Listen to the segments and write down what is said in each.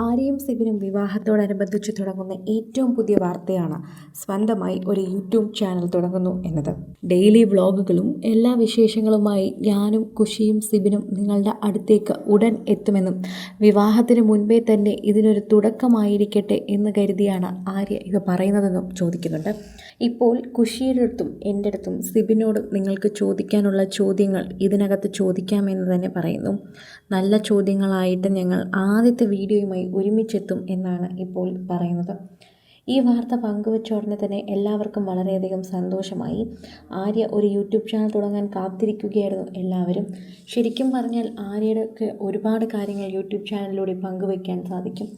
ആര്യയും സിബിനും വിവാഹത്തോടനുബന്ധിച്ച് തുടങ്ങുന്ന ഏറ്റവും പുതിയ വാർത്തയാണ് സ്വന്തമായി ഒരു യൂട്യൂബ് ചാനൽ തുടങ്ങുന്നു എന്നത്. ഡെയിലി വ്ളോഗുകളും എല്ലാ വിശേഷങ്ങളുമായി ഞാനും കുഷിയും സിബിനും നിങ്ങളുടെ അടുത്തേക്ക് ഉടൻ എത്തുമെന്നും വിവാഹത്തിന് മുൻപേ തന്നെ ഇതിനൊരു തുടക്കമായിരിക്കട്ടെ എന്ന് കരുതിയാണ് ആര്യ ഇത് പറയുന്നതെന്നും ചോദിക്കുന്നുണ്ട്. ഇപ്പോൾ കുഷിയുടെ അടുത്തും എന്റെ അടുത്തും സിബിനോടും നിങ്ങൾക്ക് ചോദിക്കാനുള്ള ചോദ്യങ്ങൾ ഇതിനകത്ത് ചോദിക്കാമെന്ന് തന്നെ പറയുന്നു. നല്ല ചോദ്യങ്ങളായിട്ട് ഞങ്ങൾ ആദ്യത്തെ വീഡിയോയുമായി ഒരുമിച്ചെത്തും എന്നാണ് ഇപ്പോൾ പറയുന്നത്. ഈ വാർത്ത പങ്കുവച്ച ഉടനെ തന്നെ എല്ലാവർക്കും വളരെയധികം സന്തോഷമായി. ആര്യ ഒരു യൂട്യൂബ് ചാനൽ തുടങ്ങാൻ കാത്തിരിക്കുകയായിരുന്നു എല്ലാവരും. ശരിക്കും പറഞ്ഞാൽ ആര്യയുടെ ഒരുപാട് കാര്യങ്ങൾ യൂട്യൂബ് ചാനലിലൂടെ പങ്കുവയ്ക്കാൻ സാധിക്കും.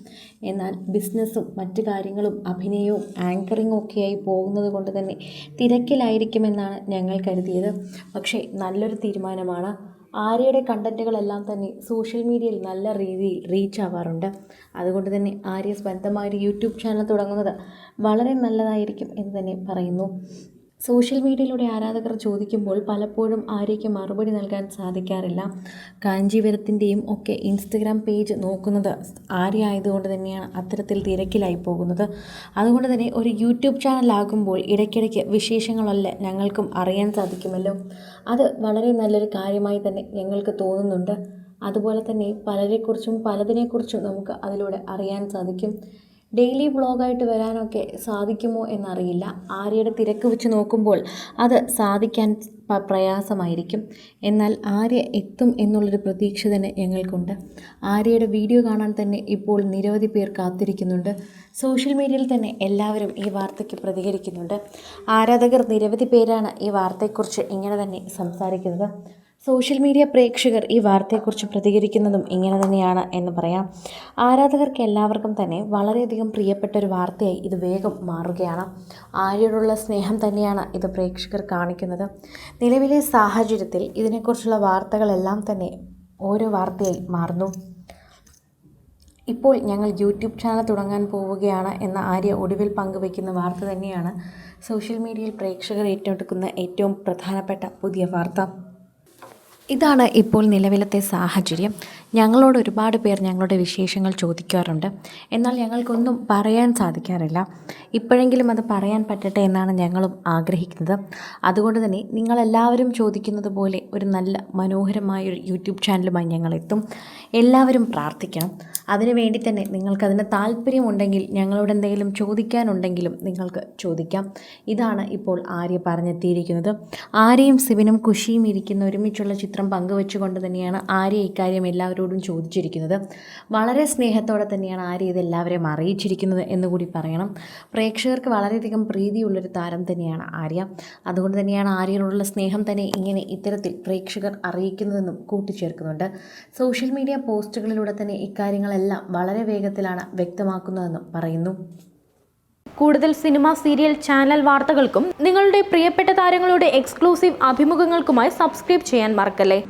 എന്നാൽ ബിസിനസ്സും മറ്റു കാര്യങ്ങളും അഭിനയവും ആങ്കറിങ്ങും ഒക്കെയായി പോകുന്നത് കൊണ്ട് തന്നെ തിരക്കിലായിരിക്കുമെന്നാണ് ഞങ്ങൾ കരുതിയത്. പക്ഷേ നല്ലൊരു തീരുമാനമാണ് ആര്യയുടെ കണ്ടന്റുകളെല്ലാം തന്നെ സോഷ്യൽ മീഡിയയിൽ നല്ല രീതിയിൽ റീച്ച് ആവാറുണ്ട്. അതുകൊണ്ട് തന്നെ ആര്യ സ്വന്തമായൊരു യൂട്യൂബ് ചാനൽ തുടങ്ങുന്നത് വളരെ നല്ലതായിരിക്കും എന്ന് തന്നെ പറയുന്നു. സോഷ്യൽ മീഡിയയിലൂടെ ആരാധകർ ചോദിക്കുമ്പോൾ പലപ്പോഴും ആര്യയ്ക്ക് മറുപടി നൽകാൻ സാധിക്കാറില്ല. കാഞ്ചീപുരത്തിന്റെയും ഒക്കെ ഇൻസ്റ്റഗ്രാം പേജ് നോക്കുന്നത് ആര്യ ആയതുകൊണ്ട് തന്നെയാണ് അത്തരത്തിൽ തിരക്കിലായി പോകുന്നത്. അതുകൊണ്ട് തന്നെ ഒരു യൂട്യൂബ് ചാനലാകുമ്പോൾ ഇടയ്ക്കിടയ്ക്ക് വിശേഷങ്ങളല്ല ഞങ്ങൾക്കും അറിയാൻ സാധിക്കുമല്ലോ. അത് വളരെ നല്ലൊരു കാര്യമായി തന്നെ ഞങ്ങൾക്ക് തോന്നുന്നുണ്ട്. അതുപോലെ തന്നെ പലരെക്കുറിച്ചും പലതിനെക്കുറിച്ചും നമുക്ക് അതിലൂടെ അറിയാൻ സാധിക്കും. ഡെയിലി വ്ളോഗായിട്ട് വരാനൊക്കെ സാധിക്കുമോ എന്നറിയില്ല. ആര്യയുടെ തിരക്ക് വെച്ച് നോക്കുമ്പോൾ അത് സാധിക്കാൻ പ്രയാസമായിരിക്കും. എന്നാൽ ആര്യ എത്തും എന്നുള്ളൊരു പ്രതീക്ഷ തന്നെ ഞങ്ങൾക്കുണ്ട്. ആര്യയുടെ വീഡിയോ കാണാൻ തന്നെ ഇപ്പോൾ നിരവധി പേർ കാത്തിരിക്കുന്നുണ്ട്. സോഷ്യൽ മീഡിയയിൽ തന്നെ എല്ലാവരും ഈ വാർത്തയ്ക്ക് പ്രതികരിക്കുന്നുണ്ട്. ആരാധകർ നിരവധി പേരാണ് ഈ വാർത്തയെക്കുറിച്ച് ഇങ്ങനെ തന്നെ സംസാരിക്കുന്നത്. സോഷ്യൽ മീഡിയ പ്രേക്ഷകർ ഈ വാർത്തയെക്കുറിച്ച് പ്രതികരിക്കുന്നതും ഇങ്ങനെ തന്നെയാണ് എന്ന് പറയാം. ആരാധകർക്ക് എല്ലാവർക്കും തന്നെ വളരെയധികം പ്രിയപ്പെട്ട ഒരു വാർത്തയായി ഇത് വേഗം മാറുകയാണ്. ആര്യയോടുള്ള സ്നേഹം തന്നെയാണ് ഇത് പ്രേക്ഷകർ കാണിക്കുന്നത്. നിലവിലെ സാഹചര്യത്തിൽ ഇതിനെക്കുറിച്ചുള്ള വാർത്തകളെല്ലാം തന്നെ ഓരോ വാർത്തയായി മാറുന്നു. ഇപ്പോൾ ഞങ്ങൾ യൂട്യൂബ് ചാനൽ തുടങ്ങാൻ പോവുകയാണ് എന്ന ആര്യ ഒടുവിൽ പങ്കുവയ്ക്കുന്ന വാർത്ത തന്നെയാണ് സോഷ്യൽ മീഡിയയിൽ പ്രേക്ഷകർ ഏറ്റെടുക്കുന്ന ഏറ്റവും പ്രധാനപ്പെട്ട പുതിയ വാർത്ത. ഇതാണ് ഇപ്പോൾ നിലവിലത്തെ സാഹചര്യം. ഞങ്ങളോട് ഒരുപാട് പേർ ഞങ്ങളുടെ വിശേഷങ്ങൾ ചോദിക്കാറുണ്ട്. എന്നാൽ ഞങ്ങൾക്കൊന്നും പറയാൻ സാധിക്കാറില്ല. ഇപ്പോഴെങ്കിലും അത് പറയാൻ പറ്റട്ടെ എന്നാണ് ഞങ്ങളും ആഗ്രഹിക്കുന്നത്. അതുകൊണ്ട് തന്നെ നിങ്ങളെല്ലാവരും ചോദിക്കുന്നത് പോലെ ഒരു നല്ല മനോഹരമായ ഒരു യൂട്യൂബ് ചാനലുമായി ഞങ്ങളെത്തും എല്ലാവരും പ്രാർത്ഥിക്കണം. അതിനു വേണ്ടി തന്നെ നിങ്ങൾക്കതിന് താല്പര്യമുണ്ടെങ്കിൽ ഞങ്ങളോട് എന്തെങ്കിലും ചോദിക്കാനുണ്ടെങ്കിലും നിങ്ങൾക്ക് ചോദിക്കാം. ഇതാണ് ഇപ്പോൾ ആര്യ പറഞ്ഞെത്തിയിരിക്കുന്നത്. ആര്യയും സിബിനും കുഷിയും ഇരിക്കുന്ന ഒരുമിച്ചുള്ള ചിത്രം പങ്കുവെച്ചുകൊണ്ട് തന്നെയാണ് ആര്യ ഇക്കാര്യം എല്ലാവരോടും ചോദിച്ചിരിക്കുന്നത്. വളരെ സ്നേഹത്തോടെ തന്നെയാണ് ആര്യ ഇത് എല്ലാവരെയും അറിയിച്ചിരിക്കുന്നത് എന്നുകൂടി പറയണം. പ്രേക്ഷകർക്ക് വളരെയധികം പ്രീതിയുള്ളൊരു താരം തന്നെയാണ് ആര്യ. അതുകൊണ്ട് തന്നെയാണ് ആര്യയോടുള്ള സ്നേഹം തന്നെ ഇങ്ങനെ ഇത്തരത്തിൽ പ്രേക്ഷകർ അറിയിക്കുന്നതെന്നും കൂട്ടിച്ചേർക്കുന്നുണ്ട്. സോഷ്യൽ മീഡിയ പോസ്റ്റുകളിലൂടെ തന്നെ ഇക്കാര്യങ്ങളെല്ലാം വളരെ വേഗത്തിലാണ് വ്യക്തമാക്കുന്നതെന്നും പറയുന്നു. കൂടുതൽ സിനിമ സീരിയൽ ചാനൽ വാർത്തകൾക്കും നിങ്ങളുടെ പ്രിയപ്പെട്ട താരങ്ങളുടെ എക്സ്ക്ലൂസീവ് അഭിമുഖങ്ങൾക്കുമായി സബ്സ്ക്രൈബ് ചെയ്യാൻ മറക്കല്ലേ?